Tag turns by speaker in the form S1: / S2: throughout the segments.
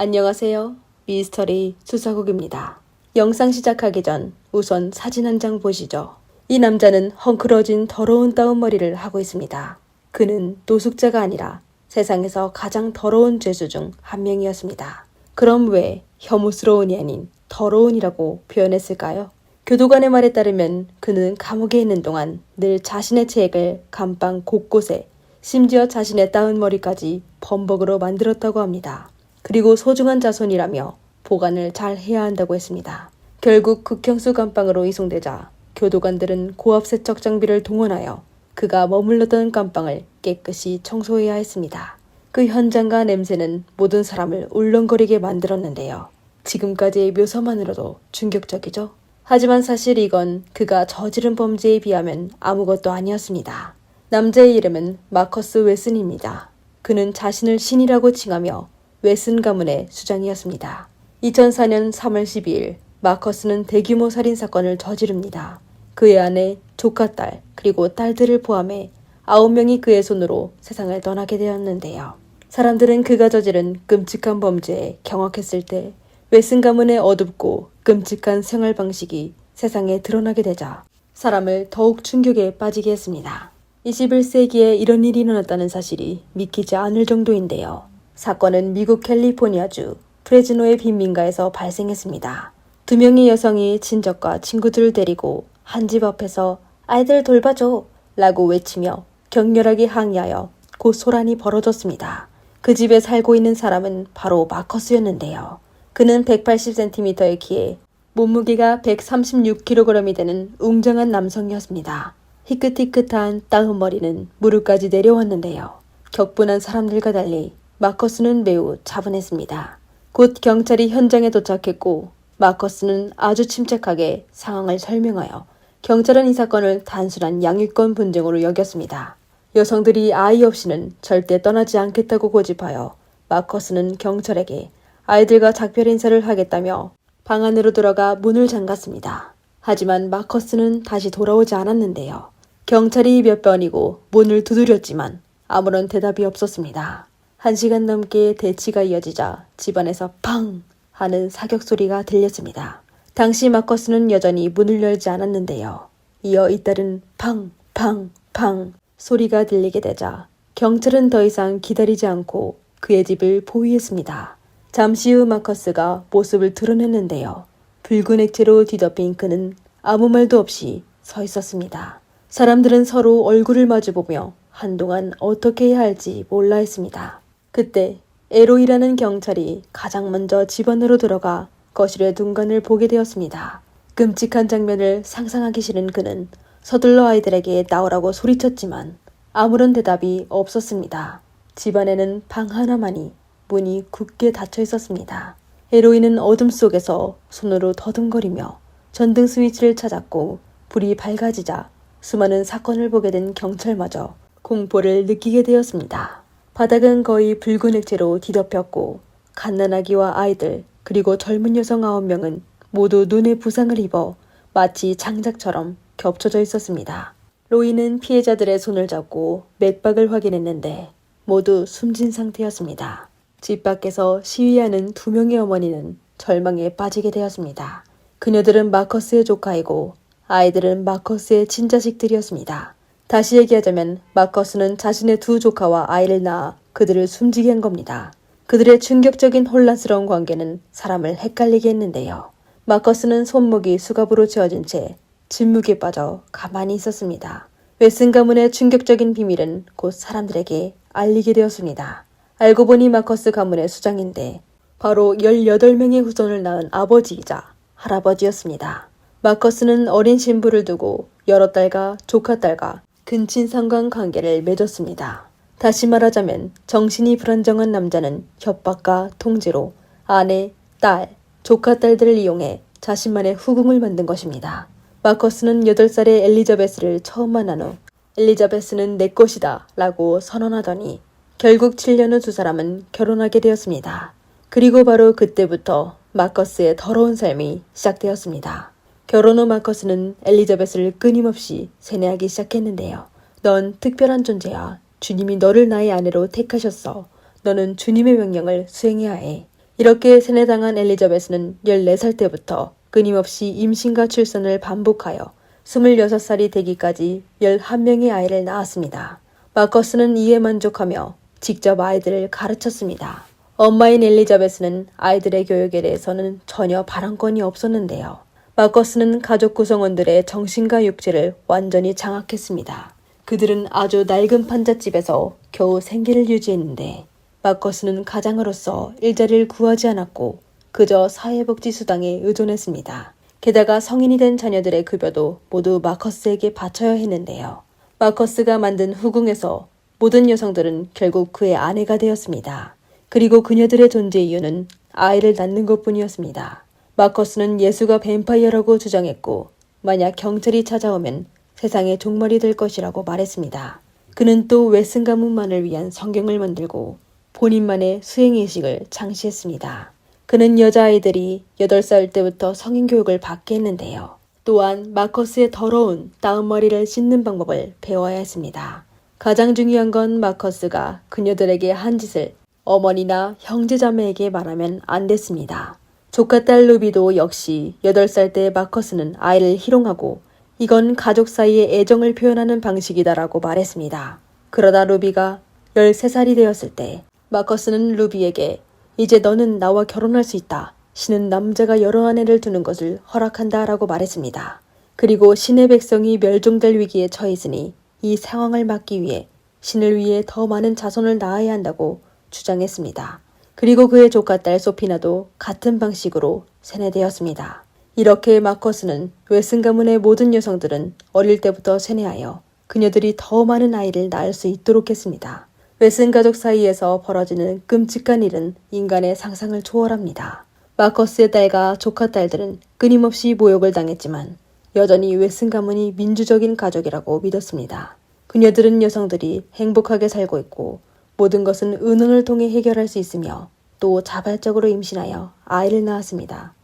S1: 안녕하세요. 미스터리 수사국입니다. 영상 시작하기 전 우선 사진 한 장 보시죠. 이 남자는 헝클어진 더러운 따운 머리를 하고 있습니다. 그는 노숙자가 아니라 세상에서 가장 더러운 죄수 중 한 명이었습니다. 그럼 왜 혐오스러운이 아닌 더러운이라고 표현했을까요? 교도관의 말에 따르면 그는 감옥에 있는 동안 늘 자신의 체액을 감방 곳곳에 심지어 자신의 따은 머리까지 범벅으로 만들었다고 합니다. 그리고 소중한 자손이라며 보관을 잘 해야 한다고 했습니다. 결국 극형수 감방으로 이송되자 교도관들은 고압 세척 장비를 동원하여 그가 머물렀던 감방을 깨끗이 청소해야 했습니다. 그 현장과 냄새는 모든 사람을 울렁거리게 만들었는데요. 지금까지의 묘사만으로도 충격적이죠. 하지만 사실 이건 그가 저지른 범죄에 비하면 아무것도 아니었습니다. 남자의 이름은 마커스 웨슨입니다. 그는 자신을 신이라고 칭하며 웨슨 가문의 수장이었습니다. 2004년 3월 12일 마커스는 대규모 살인 사건을 저지릅니다. 그의 아내, 조카 딸, 그리고 딸들을 포함해 9명이 그의 손으로 세상을 떠나게 되었는데요. 사람들은 그가 저지른 끔찍한 범죄에 경악했을 때 웨슨 가문의 어둡고 끔찍한 생활 방식이 세상에 드러나게 되자 사람을 더욱 충격에 빠지게 했습니다. 21세기에 이런 일이 일어났다는 사실이 믿기지 않을 정도인데요. 사건은 미국 캘리포니아주 프레즈노의 빈민가에서 발생했습니다. 두 명의 여성이 친척과 친구들을 데리고 한 집 앞에서 아이들 돌봐줘 라고 외치며 격렬하게 항의하여 곧 소란이 벌어졌습니다. 그 집에 살고 있는 사람은 바로 마커스였는데요. 그는 180cm의 키에 몸무게가 136kg이 되는 웅장한 남성이었습니다. 희끗희끗한 따은 머리는 무릎까지 내려왔는데요. 격분한 사람들과 달리 마커스는 매우 차분했습니다. 곧 경찰이 현장에 도착했고 마커스는 아주 침착하게 상황을 설명하여 경찰은 이 사건을 단순한 양육권 분쟁으로 여겼습니다. 여성들이 아이 없이는 절대 떠나지 않겠다고 고집하여 마커스는 경찰에게 아이들과 작별 인사를 하겠다며 방 안으로 들어가 문을 잠갔습니다. 하지만 마커스는 다시 돌아오지 않았는데요. 경찰이 몇 번이고 문을 두드렸지만 아무런 대답이 없었습니다. 한 시간 넘게 대치가 이어지자 집안에서 팡 하는 사격 소리가 들렸습니다. 당시 마커스는 여전히 문을 열지 않았는데요. 이어 잇따른 팡, 팡, 팡 소리가 들리게 되자 경찰은 더 이상 기다리지 않고 그의 집을 포위했습니다. 잠시 후 마커스가 모습을 드러냈는데요. 붉은 액체로 뒤덮인 그는 아무 말도 없이 서 있었습니다. 사람들은 서로 얼굴을 마주보며 한동안 어떻게 해야 할지 몰라 했습니다. 그때 에로이라는 경찰이 가장 먼저 집 안으로 들어가 거실의 둔간을 보게 되었습니다. 끔찍한 장면을 상상하기 싫은 그는 서둘러 아이들에게 나오라고 소리쳤지만 아무런 대답이 없었습니다. 집안에는 방 하나만이 문이 굳게 닫혀 있었습니다. 에로이는 어둠 속에서 손으로 더듬거리며 전등 스위치를 찾았고 불이 밝아지자 수많은 사건을 보게 된 경찰마저 공포를 느끼게 되었습니다. 바닥은 거의 붉은 액체로 뒤덮였고 갓난아기와 아이들 그리고 젊은 여성 아홉 명은 모두 눈에 부상을 입어 마치 장작처럼 겹쳐져 있었습니다. 로이는 피해자들의 손을 잡고 맥박을 확인했는데 모두 숨진 상태였습니다. 집 밖에서 시위하는 두 명의 어머니는 절망에 빠지게 되었습니다. 그녀들은 마커스의 조카이고 아이들은 마커스의 친자식들이었습니다. 다시 얘기하자면 마커스는 자신의 두 조카와 아이를 낳아 그들을 숨지게 한 겁니다. 그들의 충격적인 혼란스러운 관계는 사람을 헷갈리게 했는데요. 마커스는 손목이 수갑으로 채워진 채 침묵에 빠져 가만히 있었습니다. 웨슨 가문의 충격적인 비밀은 곧 사람들에게 알리게 되었습니다. 알고 보니 마커스 가문의 수장인데 바로 18명의 후손을 낳은 아버지이자 할아버지였습니다. 마커스는 어린 신부를 두고 여러 딸과 조카 딸과 근친상간 관계를 맺었습니다. 다시 말하자면 정신이 불안정한 남자는 협박과 통제로 아내, 딸, 조카 딸들을 이용해 자신만의 후궁을 만든 것입니다. 마커스는 8살의 엘리자베스를 처음 만난 후 엘리자베스는 내 것이다 라고 선언하더니 결국 7년 후 두 사람은 결혼하게 되었습니다. 그리고 바로 그때부터 마커스의 더러운 삶이 시작되었습니다. 결혼 후 마커스는 엘리자베스를 끊임없이 세뇌하기 시작했는데요. 넌 특별한 존재야. 주님이 너를 나의 아내로 택하셨어. 너는 주님의 명령을 수행해야 해. 이렇게 세뇌당한 엘리자베스는 14살 때부터 끊임없이 임신과 출산을 반복하여 26살이 되기까지 11명의 아이를 낳았습니다. 마커스는 이에 만족하며 직접 아이들을 가르쳤습니다. 엄마인 엘리자베스는 아이들의 교육에 대해서는 전혀 발언권이 없었는데요. 마커스는 가족 구성원들의 정신과 육체를 완전히 장악했습니다. 그들은 아주 낡은 판잣집에서 겨우 생계를 유지했는데 마커스는 가장으로서 일자리를 구하지 않았고 그저 사회복지수당에 의존했습니다. 게다가 성인이 된 자녀들의 급여도 모두 마커스에게 바쳐야 했는데요. 마커스가 만든 후궁에서 모든 여성들은 결국 그의 아내가 되었습니다. 그리고 그녀들의 존재 이유는 아이를 낳는 것 뿐이었습니다. 마커스는 예수가 뱀파이어라고 주장했고, 만약 경찰이 찾아오면 세상의 종말이 될 것이라고 말했습니다. 그는 또 웨슨 가문만을 위한 성경을 만들고 본인만의 수행의식을 창시했습니다. 그는 여자아이들이 8살 때부터 성인 교육을 받게 했는데요. 또한 마커스의 더러운 다운머리를 씻는 방법을 배워야 했습니다. 가장 중요한 건 마커스가 그녀들에게 한 짓을 어머니나 형제자매에게 말하면 안 됐습니다. 조카 딸 루비도 역시 8살 때 마커스는 아이를 희롱하고 이건 가족 사이의 애정을 표현하는 방식이다라고 말했습니다. 그러다 루비가 13살이 되었을 때 마커스는 루비에게 이제 너는 나와 결혼할 수 있다. 신은 남자가 여러 아내를 두는 것을 허락한다 라고 말했습니다. 그리고 신의 백성이 멸종될 위기에 처했으니 이 상황을 막기 위해 신을 위해 더 많은 자손을 낳아야 한다고 주장했습니다. 그리고 그의 조카 딸 소피나도 같은 방식으로 세뇌되었습니다. 이렇게 마커스는 웨슨 가문의 모든 여성들은 어릴 때부터 세뇌하여 그녀들이 더 많은 아이를 낳을 수 있도록 했습니다. 웨슨 가족 사이에서 벌어지는 끔찍한 일은 인간의 상상을 초월합니다. 마커스의 딸과 조카 딸들은 끊임없이 모욕을 당했지만 여전히 웨슨 가문이 민주적인 가족이라고 믿었습니다. 그녀들은 여성들이 행복하게 살고 있고 모든 것은 은혼을 통해 해결할 수 있으며 또 자발적으로 임신하여 아이를 낳았습니다.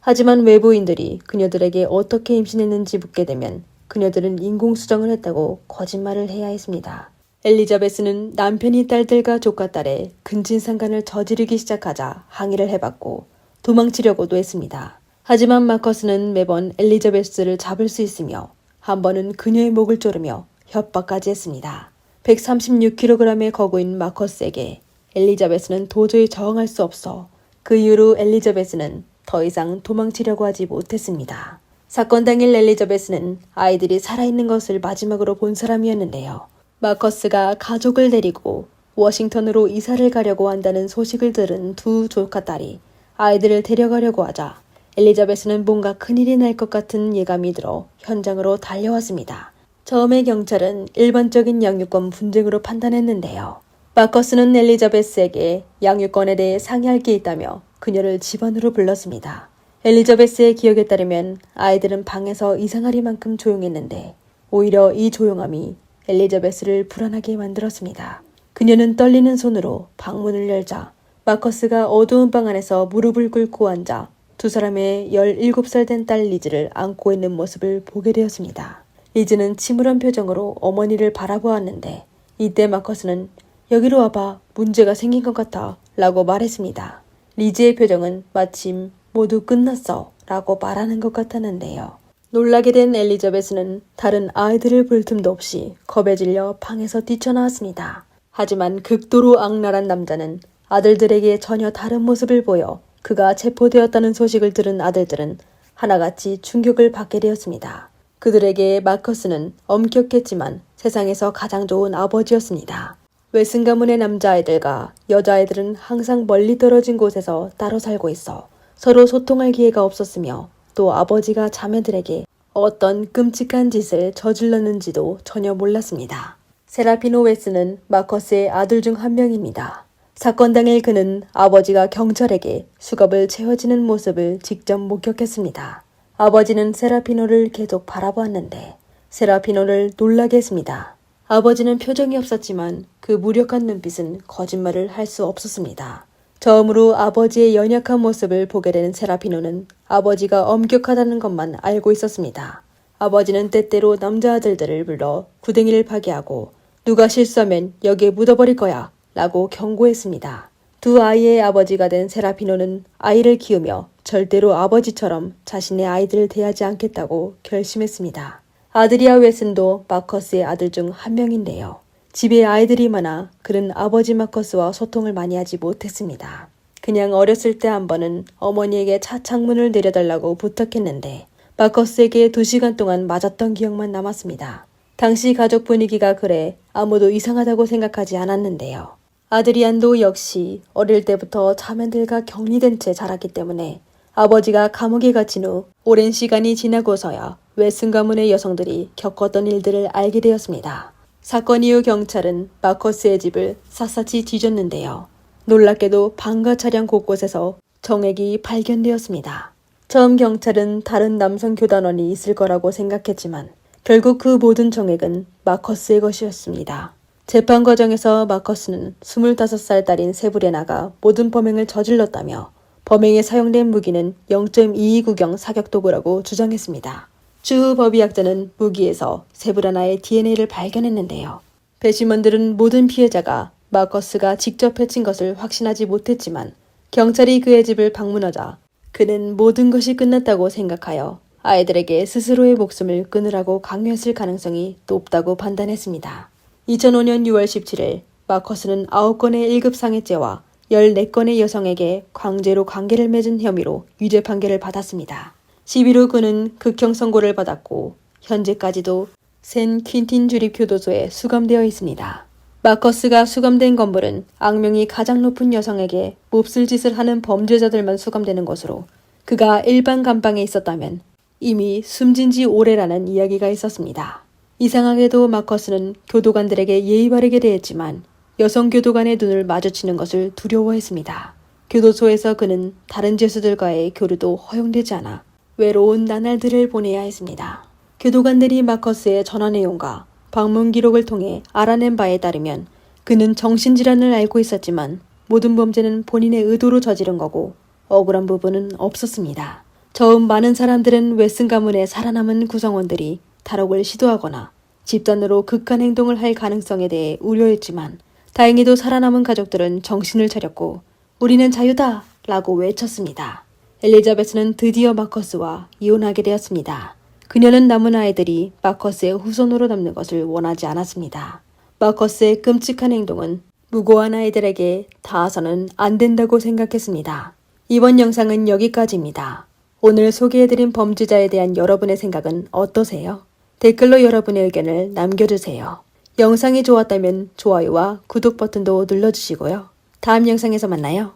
S1: 하지만 외부인들이 그녀들에게 어떻게 임신했는지 묻게 되면 그녀들은 인공수정을 했다고 거짓말을 해야 했습니다. 엘리자베스는 남편이 딸들과 조카딸의 근친상간을 저지르기 시작하자 항의를 해봤고 도망치려고도 했습니다. 하지만 마커스는 매번 엘리자베스를 잡을 수 있으며 한 번은 그녀의 목을 조르며 협박까지 했습니다. 136kg의 거구인 마커스에게 엘리자베스는 도저히 저항할 수 없어 그 이후로 엘리자베스는 더 이상 도망치려고 하지 못했습니다. 사건 당일 엘리자베스는 아이들이 살아있는 것을 마지막으로 본 사람이었는데요. 마커스가 가족을 데리고 워싱턴으로 이사를 가려고 한다는 소식을 들은 두 조카 딸이 아이들을 데려가려고 하자 엘리자베스는 뭔가 큰일이 날 것 같은 예감이 들어 현장으로 달려왔습니다. 처음에 경찰은 일반적인 양육권 분쟁으로 판단했는데요. 마커스는 엘리자베스에게 양육권에 대해 상의할 게 있다며 그녀를 집안으로 불렀습니다. 엘리자베스의 기억에 따르면 아이들은 방에서 이상하리만큼 조용했는데 오히려 이 조용함이 엘리자베스를 불안하게 만들었습니다. 그녀는 떨리는 손으로 방문을 열자 마커스가 어두운 방 안에서 무릎을 꿇고 앉아 두 사람의 17살 된 딸 리즈를 안고 있는 모습을 보게 되었습니다. 리즈는 침울한 표정으로 어머니를 바라보았는데 이때 마커스는 여기로 와봐 문제가 생긴 것 같아 라고 말했습니다. 리즈의 표정은 마침 모두 끝났어 라고 말하는 것 같았는데요. 놀라게 된 엘리자베스는 다른 아이들을 볼 틈도 없이 겁에 질려 방에서 뛰쳐나왔습니다. 하지만 극도로 악랄한 남자는 아들들에게 전혀 다른 모습을 보여 그가 체포되었다는 소식을 들은 아들들은 하나같이 충격을 받게 되었습니다. 그들에게 마커스는 엄격했지만 세상에서 가장 좋은 아버지였습니다. 웨슨 가문의 남자아이들과 여자아이들은 항상 멀리 떨어진 곳에서 따로 살고 있어 서로 소통할 기회가 없었으며 또 아버지가 자매들에게 어떤 끔찍한 짓을 저질렀는지도 전혀 몰랐습니다. 세라피노 웨스는 마커스의 아들 중 한 명입니다. 사건 당일 그는 아버지가 경찰에게 수갑을 채워지는 모습을 직접 목격했습니다. 아버지는 세라피노를 계속 바라보았는데 세라피노를 놀라게 했습니다. 아버지는 표정이 없었지만 그 무력한 눈빛은 거짓말을 할 수 없었습니다. 처음으로 아버지의 연약한 모습을 보게 된 세라피노는 아버지가 엄격하다는 것만 알고 있었습니다. 아버지는 때때로 남자아들들을 불러 구덩이를 파괴하고 누가 실수하면 여기에 묻어버릴 거야 라고 경고했습니다. 두 아이의 아버지가 된 세라피노는 아이를 키우며 절대로 아버지처럼 자신의 아이들을 대하지 않겠다고 결심했습니다. 아드리아 웨슨도 마커스의 아들 중 한 명인데요. 집에 아이들이 많아 그는 아버지 마커스와 소통을 많이 하지 못했습니다. 그냥 어렸을 때 한 번은 어머니에게 차 창문을 내려달라고 부탁했는데 마커스에게 두 시간 동안 맞았던 기억만 남았습니다. 당시 가족 분위기가 그래 아무도 이상하다고 생각하지 않았는데요. 아드리안도 역시 어릴 때부터 자매들과 격리된 채 자랐기 때문에 아버지가 감옥에 갇힌 후 오랜 시간이 지나고서야 웨슨 가문의 여성들이 겪었던 일들을 알게 되었습니다. 사건 이후 경찰은 마커스의 집을 샅샅이 뒤졌는데요. 놀랍게도 방과 차량 곳곳에서 정액이 발견되었습니다. 처음 경찰은 다른 남성 교단원이 있을 거라고 생각했지만 결국 그 모든 정액은 마커스의 것이었습니다. 재판 과정에서 마커스는 25살 딸인 세브레나가 모든 범행을 저질렀다며 범행에 사용된 무기는 0.22구경 사격 도구라고 주장했습니다. 추후 법의학자는 무기에서 세브레나의 DNA를 발견했는데요. 배심원들은 모든 피해자가 마커스가 직접 해친 것을 확신하지 못했지만 경찰이 그의 집을 방문하자 그는 모든 것이 끝났다고 생각하여 아이들에게 스스로의 목숨을 끊으라고 강요했을 가능성이 높다고 판단했습니다. 2005년 6월 17일 마커스는 9건의 1급 상해죄와 14건의 여성에게 강제로 관계를 맺은 혐의로 유죄 판결을 받았습니다. 11후 그는 극형 선고를 받았고 현재까지도 샌 퀸틴 주립교도소에 수감되어 있습니다. 마커스가 수감된 건물은 악명이 가장 높은 여성에게 몹쓸 짓을 하는 범죄자들만 수감되는 것으로 그가 일반 감방에 있었다면 이미 숨진 지 오래라는 이야기가 있었습니다. 이상하게도 마커스는 교도관들에게 예의 바르게 대했지만 여성 교도관의 눈을 마주치는 것을 두려워했습니다. 교도소에서 그는 다른 죄수들과의 교류도 허용되지 않아 외로운 나날들을 보내야 했습니다. 교도관들이 마커스의 전화 내용과 방문 기록을 통해 알아낸 바에 따르면 그는 정신질환을 앓고 있었지만 모든 범죄는 본인의 의도로 저지른 거고 억울한 부분은 없었습니다. 처음 많은 사람들은 웨슨 가문의 살아남은 구성원들이 탈옥을 시도하거나 집단으로 극한 행동을 할 가능성에 대해 우려했지만 다행히도 살아남은 가족들은 정신을 차렸고 우리는 자유다! 라고 외쳤습니다. 엘리자베스는 드디어 마커스와 이혼하게 되었습니다. 그녀는 남은 아이들이 마커스의 후손으로 남는 것을 원하지 않았습니다. 마커스의 끔찍한 행동은 무고한 아이들에게 닿아서는 안 된다고 생각했습니다. 이번 영상은 여기까지입니다. 오늘 소개해드린 범죄자에 대한 여러분의 생각은 어떠세요? 댓글로 여러분의 의견을 남겨주세요. 영상이 좋았다면 좋아요와 구독 버튼도 눌러주시고요. 다음 영상에서 만나요.